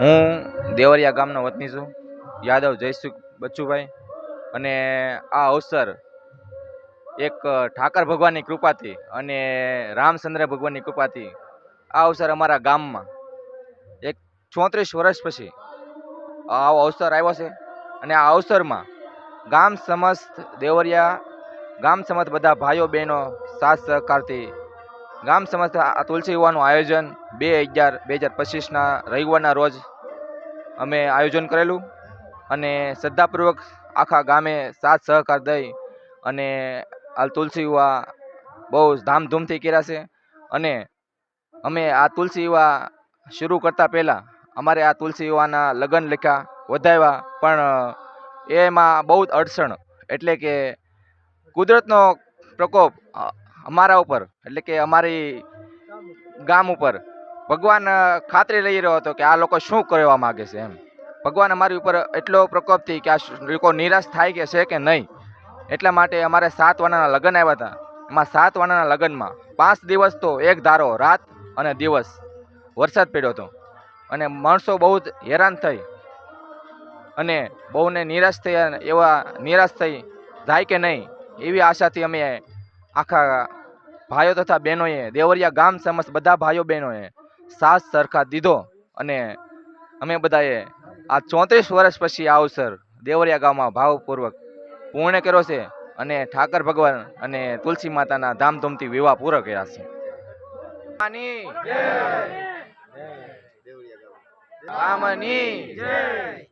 હું દેવરિયા ગામનો વતની છું. યાદવ જયસુખ બચ્ચુભાઈ. અને આ અવસર એક ઠાકર ભગવાનની કૃપાથી અને રામચંદ્ર ભગવાનની કૃપાથી આ અવસર અમારા ગામમાં એક ચોત્રીસ વર્ષ પછી આવો અવસર આવ્યો છે. અને આ અવસરમાં ગામ સમસ્ત દેવરિયા, ગામ સમસ્ત બધા ભાઈઓ બહેનો સાથ સહકારથી ગામ સમસ્ત આ તુલસી યુવાનું આયોજન બે અગિયાર, બે હજાર પચીસના રવિવારના રોજ અમે આયોજન કરેલું અને શ્રદ્ધાપૂર્વક આખા ગામે સાથ સહકાર દઈ અને આ તુલસી યુવા બહુ ધામધૂમથી કર્યા છે. અને અમે આ તુલસી યુવા શરૂ કરતા પહેલાં અમારે આ તુલસી યુવાના લગ્ન લેખા વધાવ્યા, પણ એમાં બહુ જ અડચણ એટલે કે કુદરતનો પ્રકોપ અમારા ઉપર, એટલે કે અમારી ગામ ઉપર. ભગવાન ખાતરી લઈ રહ્યો હતો કે આ લોકો શું કરવા માગે છે એમ. ભગવાન અમારી ઉપર એટલો પ્રકોપથી કે આ લોકો નિરાશ થાય કે છે કે નહીં. એટલા માટે અમારે સાત વાનાના લગ્ન આવ્યા હતા. એમાં સાત વાનાના લગ્નમાં પાંચ દિવસ તો એક ધારો, રાત અને દિવસ વરસાદ પડ્યો હતો. અને માણસો બહુ જ હેરાન થઈ. અને બહુને નિરાશ થયા, એવા નિરાશ થઈ જાય કે નહીં, એવી આશાથી અમે આખા ભાઈઓ તથા બહેનોએ દેવરિયા ગામ સમસ્ત બધા ભાઈઓ બહેનોએ સાથ સરખા દીધો અને અમે બધાએ આ ચોત્રીસ વર્ષ પછી આ અવસર દેવરિયા ગામમાં ભાવપૂર્વક પૂર્ણ કર્યો છે અને ઠાકર ભગવાન અને તુલસી માતાના ધામધૂમથી વિવાહ પૂરો કર્યા છે. આની રામની.